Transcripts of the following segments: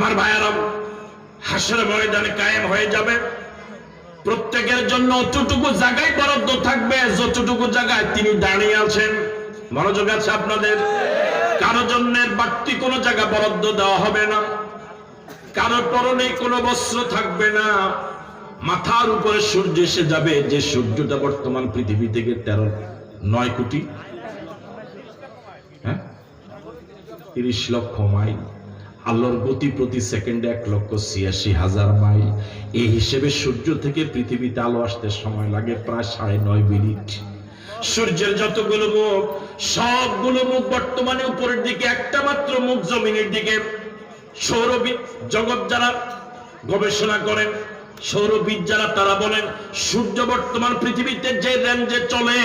আমার ভাইয়ারাম হাসের ময়দানে কায়েম হয়ে যাবে। প্রত্যেকের জন্য অতটুকু জায়গায় বরাদ্দ থাকবে, যতটুকু জায়গায় তিনি দাঁড়িয়ে আছেন। মনোযোগ আছে আপনাদের? কারও জন্য বাড়তি কোনো জায়গা বরাদ্দ দেওয়া হবে না। কারও পরনে কোনো বস্ত্র থাকবে না। মাথার উপরে সূর্য এসে যাবে, যে সূর্যটা বর্তমান পৃথিবী থেকে তেরো, নয় কোটি। হ্যাঁ? তিরিশ লক্ষ মাইল। আল্লাহর গতি প্রতি সেকেন্ডে এক লক্ষ ছিয়াশি হাজার মাইল। এই হিসেবে সূর্য থেকে পৃথিবীতে আলো আসতে সময় লাগে প্রায় সাড়ে নয় মিনিট। সূর্যের যতগুলো মুখ, সবগুলো মুখ বর্তমানে উপরের দিকে, একটা মাত্র মুখ জমিনের দিকে। সৌরবিদ জগৎ যারা গবেষণা করেন সৌরবিদ যারা, তারা বলেন, সূর্য বর্তমান পৃথিবীতে যে রেঞ্জে চলে,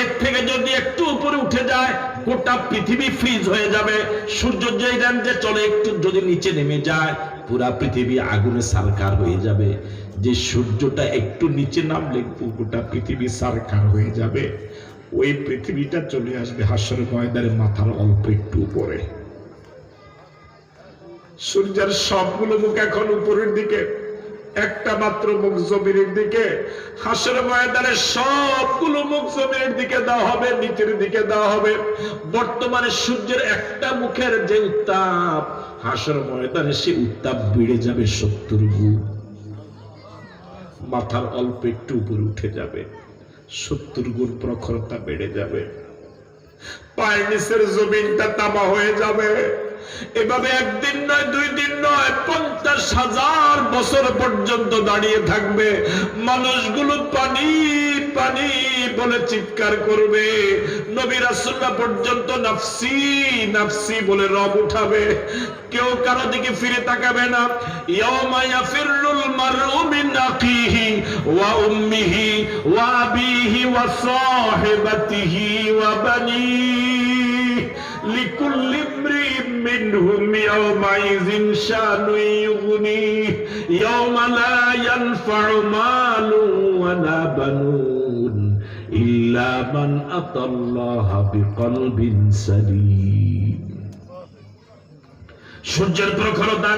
এর থেকে যদি একটু উপরে উঠে যায়, গোটা পৃথিবী ফ্রিজ হয়ে যাবে। সূর্য যে রেঞ্জে চলে, একটু যদি নিচে নেমে যায়, পুরা পৃথিবী আগুনে সারকার হয়ে যাবে। যে সূর্যটা একটু নিচে নামলে, গোটা পৃথিবী সারকার হয়ে যাবে। ওই পৃথিবীটা চলে আসবে হাসর ময়দানের মাথার অল্প একটু উপরে। সূর্যের সবগুলো মুখ এখন উপরের দিকে। একটা মাত্র মুখ জমিনের দিকে, হাসর ময়দানের সবগুলো মুখ জমিনের দিকে দেওয়া হবে, নিচের দিকে দেওয়া হবে। বর্তমানে সূর্যের একটা মুখের যে উত্তাপ, হাসর ময়দানে সে উত্তাপ বেড়ে যাবে সত্তর গুণ। মাথার অল্প একটু উপরে উঠে যাবে, সত্তর গুণ প্রখরতা বেড়ে যাবে। পায়ের নিচের জমিনটা তামা হয়ে যাবে। এভাবে একদিন নয়, দুই দিন নয়, পঞ্চাশ হাজার বছর পর্যন্ত দাঁড়িয়ে থাকবে। মানুষগুলো পানি পানি বলে চিৎকার করবে। নবী রাসুল্লাহ পর্যন্ত নাফসি নাফসি বলে রব উঠাবে। কেউ কারও দিকে ফিরে তাকাবে না। ইয়াউমা ইয়াফিরুল মারউ ওয়া উম্মিহি ওয়া আবিহি ওয়া সাহিবাতিহি ওয়া বানিহি। লিকুল্লি ইমরিইন মিনহুম ইয়াউমাইযিন শানু ইউগনিহি ইয়াউমা লা ইয়ানফা'ু মালু ওয়া লা বানুন ইল্লা মান আতাল্লাহা বিকলবিন সালিম সূর্যের প্রখরতা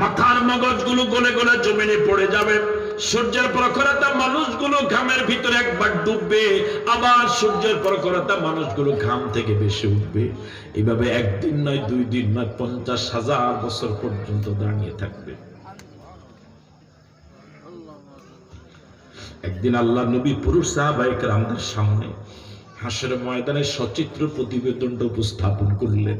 মাথার মগজগুলো গলে গলে জমিনে পড়ে যাবে। সূর্যের প্রখরতা মানুষগুলো ঘামের ভিতরে একবার ডুববে, আবার সূর্যের প্রখরতা মানুষগুলো ঘাম থেকে বেশি উঠবে। এভাবে একদিন নয়, দুই দিন নয়, পঞ্চাশ হাজার বছর পর্যন্ত দাঁড়িয়ে থাকবে। একদিন আল্লাহ নবী পুরুষ সাহাবাহিক আমাদের সামনে হাসের ময়দানে সচিত্র প্রতিবেদনটা উপস্থাপন করলেন।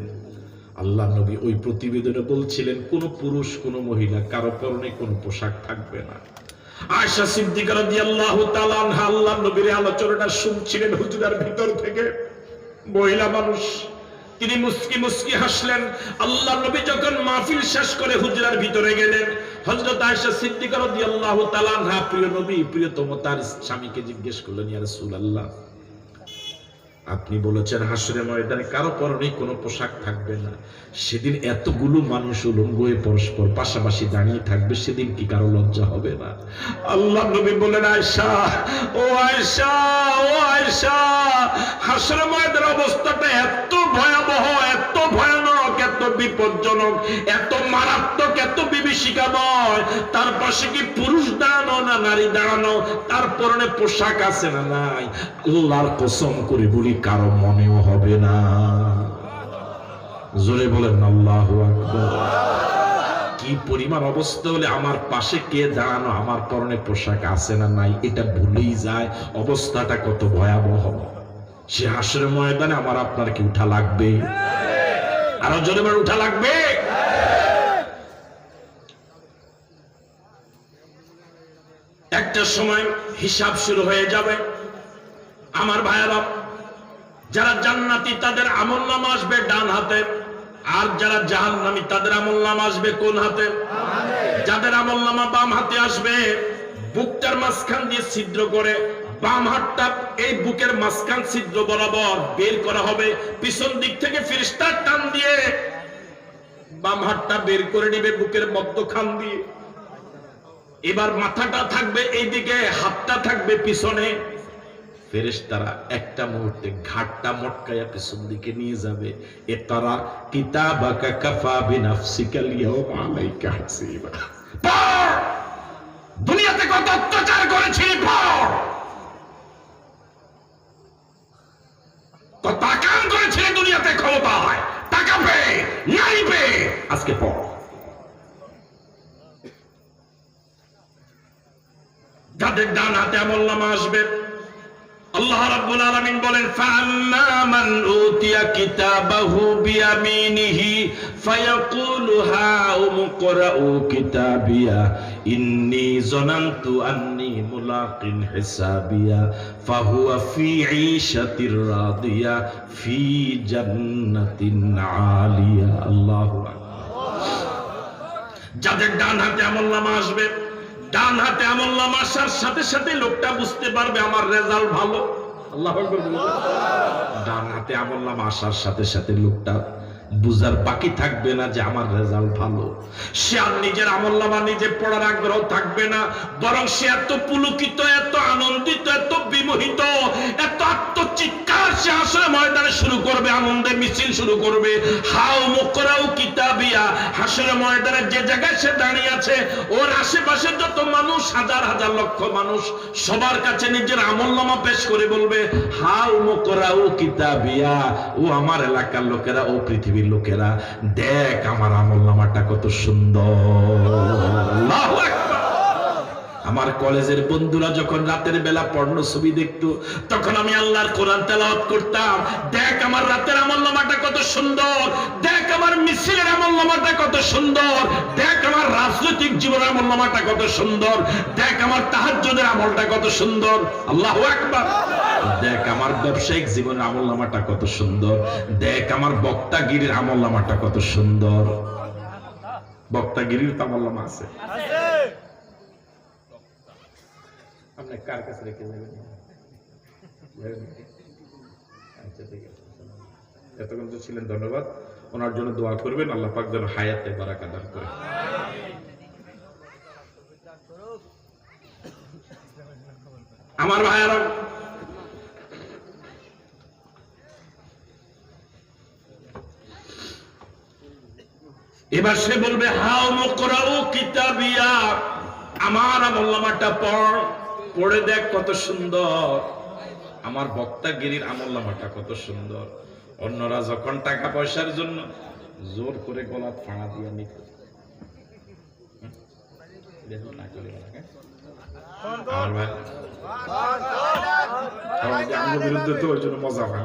আল্লাহ নবী ওই প্রতিবেদনে বলছিলেন, কোন পুরুষ, কোন মহিলা, কারও পরনে কোনো পোশাক থাকবে না। আয়সা সিদ্দিকা রাদিয়াল্লাহু তাআলা আনহা আল্লাহর নবীর আলোচনাটা শুনছিলেন হুজুরার ভিতর থেকে। মহিলা মানুষ, তিনি মুস্কি মুস্কি হাসলেন। আল্লাহ নবী যখন মাহফিল শেষ করে হুজরার ভিতরে গেলেন, হযরত আয়েশা সিদ্দিকা রাদিয়াল্লাহু তাআলা আনহা, প্রিয় নবী, প্রিয়তম তার স্বামীকে জিজ্ঞেস করলেন, ইয়া রাসূলুল্লাহ আপনি বলেছেন হাসরে ময়দানে কারও পরনে কোনো পোশাক থাকবে না। সেদিন এতগুলো মানুষ উলঙ্গ হয়ে পরস্পর পাশাপাশি দাঁড়িয়ে থাকবে, সেদিন কি কারও লজ্জা হবে না? আল্লাহ নবী বলেন আয়সা ও আয়সা ও আয়সা হাসরে ময়দানের অবস্থাটা এত ভয়াবহ, এত ভয়ানক বিপজ্জনক, এত মারাত্মক, এত বিভীষিকাময়, তার পাশে কি পুরুষ দাঁড়ানো না নারী দাঁড়ানো? তার পরনে পোশাক আছে না নাই? আল্লাহর কসম করে বলি, কারও মনেও হবে না। জোরে বলেন, আল্লাহ কি পরিমাণ অবস্থা হলে আমার পাশে কে দাঁড়ানো, আমার পরনে পোশাক আছে না নাই? এটা ভুলেই যায়, অবস্থাটা কত ভয়াবহ। সে হাসরের ময়দানে আমার আপনার কি উঠা লাগবে? আরও জোরে উঠা লাগবে। একটা সময় হিসাব শুরু হয়ে যাবে। আমার ভাইয়েরা যারা জান্নাতি তাদের আমল নাম আসবে ডান হাতে আর যারা জাহান্নামী তাদের আমল নাম আসবে কোন হাতে? যাদের আমল নামা বাম হাতে আসবে বুকটার মাঝখান দিয়ে ছিদ্র করে বাম হাতটা এই বুকের মাঝখান ছিদ্র বরাবর বের করা হবে। পিছন দিক থেকে ফিরিস্তার টান দিয়ে বাম হাতটা বের করে নেবে বুকের মধ্যখান দিয়ে। এবার মাথাটা থাকবে এইদিকে, হাতটা থাকবে পিছনে। ফেরেশতারা একটা মুহূর্তে ঘাটটা মটকায়া পিছন দিকে নিয়ে যাবে। এ তারা, কিতাবাকা কাফা বিনাফসিকা লিয়াউমা আলাইকা হাসিবা। দুনিয়াতে কত অত্যাচার করেছিলি পড় কত আকাম করেছিলি দুনিয়াতে ক্ষমতায় টাকা পেয়ে নাই পেয়ে আজকে পড় যাদের ডান হাতে আমল নামা আসবে। আল্লাহ রাব্বুল আলামিন বলেন, ফাআম্মা মান উতিয়া কিতাবাহু বিয়ামিনিহি ফায়াকুলু হাউম করাউ কিতাবিয়া, ইন্নী যানানতু আন্নী মুলাকিন হিসাবিয়া, ফাহুয়া ফি ঈশাতির রাদিয়া, ফি জান্নাতিন আলিয়া। আল্লাহু আকবার। যাদের ডান হাতে আমল নামা আসবে ডান হাতে আমল নামা আসার সাথে সাথে লোকটা বুঝতে পারবে আমার রেজাল্ট ভালো। আল্লাহ ডান হাতে আমল নামা আসার সাথে সাথে লোকটা বুঝার বাকি থাকবে না যে আমার রেজাল্ট ভালো। সে আর নিজের আমল নামা নিজে পড়ার আগ্রহ থাকবে না, বরং সে এত পুলকিত, এত আনন্দিত, এত বিমোহিত, এত আত্মচিৎকার সে আসলে ময়দানে শুরু করবে, আনন্দে মিছিল শুরু করবে। হাও মুকরাও কিতাবিয়া, হাসরে ময়দানে যে জায়গায় সে দাঁড়িয়ে আছে, ওর আশেপাশে যত মানুষ, হাজার হাজার লক্ষ মানুষ, সবার কাছে নিজের আমল নামা পেশ করে বলবে, হাও মুকরাও কিতাবিয়া, ও আমার এলাকার লোকেরা, ও পৃথিবীর লোকেরা, দেখ আমার আমল নামাটা কত সুন্দর। আমার কলেজের বন্ধুরা যখন রাতের বেলা পর্ণ ছবি দেখতো তখন আমি আল্লাহর কোরআন তেলাওয়াত করতাম, দেখ আমার রাতের আমল নামাটা কত সুন্দর। দেখ আমার মিছিলের আমল কত সুন্দর। দেখ আমার রাজনৈতিক জীবনের আমল কত সুন্দর। দেখ আমার তাহাজ্জুদের আমলটা কত সুন্দর। আল্লাহু আকবার। দেখ আমার ব্যবসায়িক জীবনের আমল কত সুন্দর। দেখ আমার বক্তাগিরির আমল কত সুন্দর। বক্তাগিরির তো আমল আছে। আপনি কার কাছে রেখে যাবেন? আচ্ছা ঠিক আছে। এতক্ষণ তো ছিলেন, ধন্যবাদ। ওনার জন্য দোয়া করবেন, আল্লাহ পাক যেন হায়াতে বারাকা দান করে আমার ভাইয়ারা, এবার সে বলবে, হাও মুকরাউ কিতাবিয়া। আমার আমল্লামাটা পড়, পড়ে দেখ কত সুন্দর। আমার বক্তাগিরির আমল্লামাটা কত সুন্দর। অন্যরা যখন টাকা পয়সার জন্য জোর করে গলা ফাঁড়া দিয়ে নিত। হ্যাঁ? বিরুদ্ধে তো ওই জন্য মজা হয়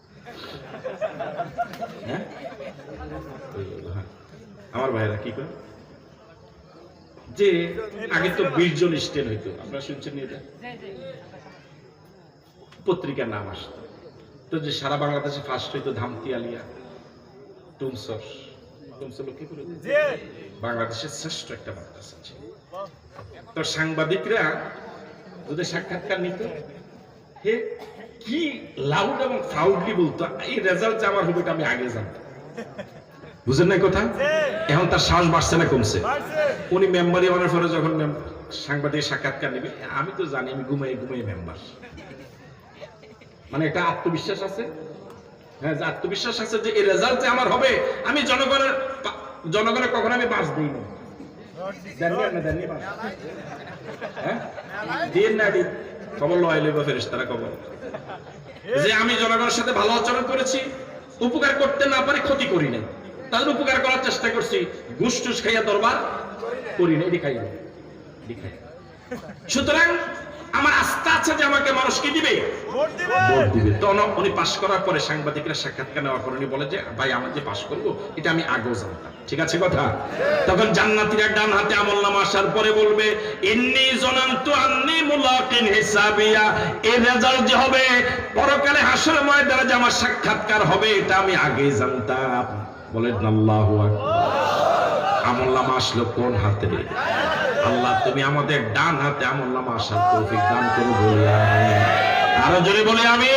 হ্যাঁ? আমার ভাইরা কি করে? যে আগে তো বিশ জন স্টেন হইতো আপনারা শুনছেন এটা? পত্রিকার নাম আসতো। তো যে সারা বাংলাদেশে ফার্স্ট হইতো ধামতি আলিয়া টুমসর বাংলাদেশের শ্রেষ্ঠ একটা মাদ্রাসা ছিল। তো সাংবাদিকরা যদি সাক্ষাৎকার নিত। হে কি লাউড এবং ফাউডলি বলতো? এই রেজাল্ট যে আমার হবে এটা আমি আগে জানতাম। বুঝেন না কথা? এখন তার সাহস বাড়ছে না কমছে। উনি মেম্বারই হওয়ার পরে যখন সাংবাদিক সাক্ষাৎকার নেবে আমি তো জানি আমি ঘুমাই ঘুমাই মেম্বার মানে একটা আত্মবিশ্বাস আছে? হ্যাঁ যে আত্মবিশ্বাস আছে যে এই রেজাল্ট যে আমার হবে আমি জনগণের জনগণের কখনো আমি বাস দিই না দেননি আপনি দেননি বাস? হ্যাঁ? দিন না দিন। খবর লয় লইব ফেরেস তারা খবর যে আমি জনগণের সাথে ভালো আচরণ করেছি, উপকার করতে না পারি ক্ষতি করি নাই। তাদের উপকার করার চেষ্টা করছি। ঘুষ টুস খাইয়া দরবার করি না এটি খাইয়া এটি খাইয়া। সুতরাং আমার আস্থা আছে যে আমাকে মানুষ কি দিবে? ভোট উনি- উনি পাশ করার পরে সাংবাদিকরা সাক্ষাৎকার নেওয়ার পর উনি বলে যে ভাই আমার যে পাশ করব এটা আমি আগেও জানতাম। ঠিক আছে কথা? তখন জান্নাতীরা ডান হাতে আমল নামা আসার পরে বলবে ইন্নি জনান্তু আন্নি মুলাকিন হিসাবিয়া। এই রেজাল্ট যে হবে পরকালে হাসর ময়দানে যে আমার সাক্ষাৎকার হবে এটা আমি আগেই জানতাম। বলেন আল্লাহু আকবার। আমল নামা আসলো কোন হাতে? আল্লাহ, তুমি আমাদের ডান হাতে আমল মাসার তৌফিক দান করো বলে। আরও জোরে বলে আমি